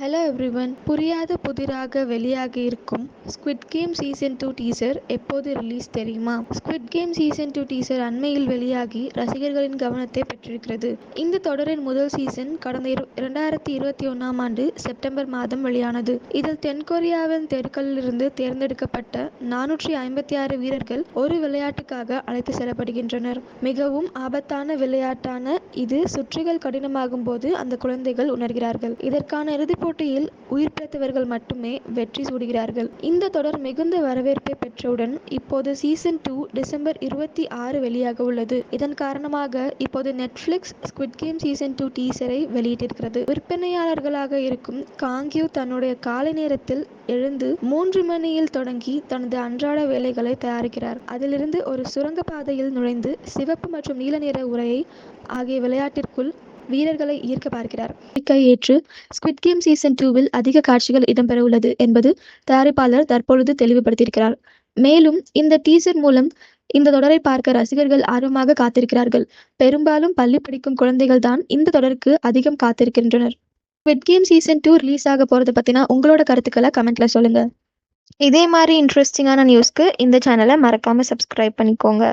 Hello everyone புரியாத புதிராக வெளியாகி இருக்கும் squid game season two teaser எப்போது ரிலீஸ் தெரியுமா? Squid game season two teaser அண்மையில் வெளியாகி ரசிகர்களின் கவனத்தை பெற்றிருக்கிறது. இந்த தொடரின் முதல் சீசன் கடந்த இரு இரண்டாயிரத்தி இருபத்தி ஒன்றாம் ஆண்டு செப்டம்பர் மாதம் வெளியானது. இதில் தென்கொரியாவின் தெருக்களிலிருந்து தேர்ந்தெடுக்கப்பட்ட நானூற்றி ஐம்பத்தி ஆறு வீரர்கள் ஒரு விளையாட்டுக்காக அழைத்து செல்லப்படுகின்றனர். மிகவும் ஆபத்தான விளையாட்டான இது சுற்றுகள் கடினமாகும் போது அந்த குழந்தைகள் உணர்கிறார்கள். இதற்கான இறுதிப்போ போட்டியில் உயிர் பிழைத்தவர்கள் மட்டுமே வெற்றி சூடுகிறார்கள். இந்த தொடர் மிகுந்த வரவேற்பை பெற்றவுடன் இப்போது சீசன் டூ டிசம்பர் இருபத்தி ஆறு வெளியாக உள்ளது. இதன் காரணமாக இப்போது Netflix squid game season two டீசரை வெளியிட்டிருக்கிறது. விற்பனையாளர்களாக இருக்கும் காங்கியூ தன்னுடைய காலை நேரத்தில் எழுந்து மூன்று மணியில் தொடங்கி தனது அன்றாட வேலைகளை தயாரிக்கிறார். அதிலிருந்து ஒரு சுரங்க பாதையில் நுழைந்து சிவப்பு மற்றும் நீல நிற உரையை ஆகிய விளையாட்டிற்குள் வீரர்களை ஈர்க்க பார்க்கிறார். ஏற்று ஸ்குவிட் கேம் சீசன் டூவில் அதிக காட்சிகள் இடம்பெற உள்ளது என்பது தயாரிப்பாளர் தற்பொழுது தெளிவுபடுத்தியிருக்கிறார். மேலும் இந்த டீசர் மூலம் இந்த தொடரை பார்க்க ரசிகர்கள் ஆர்வமாக காத்திருக்கிறார்கள். பெரும்பாலும் பள்ளி படிக்கும் குழந்தைகள் தான் இந்த தொடருக்கு அதிகம் காத்திருக்கின்றனர். Squid game season two release ஆக போகிறத பற்றினா உங்களோட கருத்துக்களை கமெண்ட்ல சொல்லுங்க. இதே மாதிரி இன்ட்ரெஸ்டிங்கான நியூஸ்க்கு இந்த சேனலை மறக்காமல் சப்ஸ்கிரைப் பண்ணிக்கோங்க.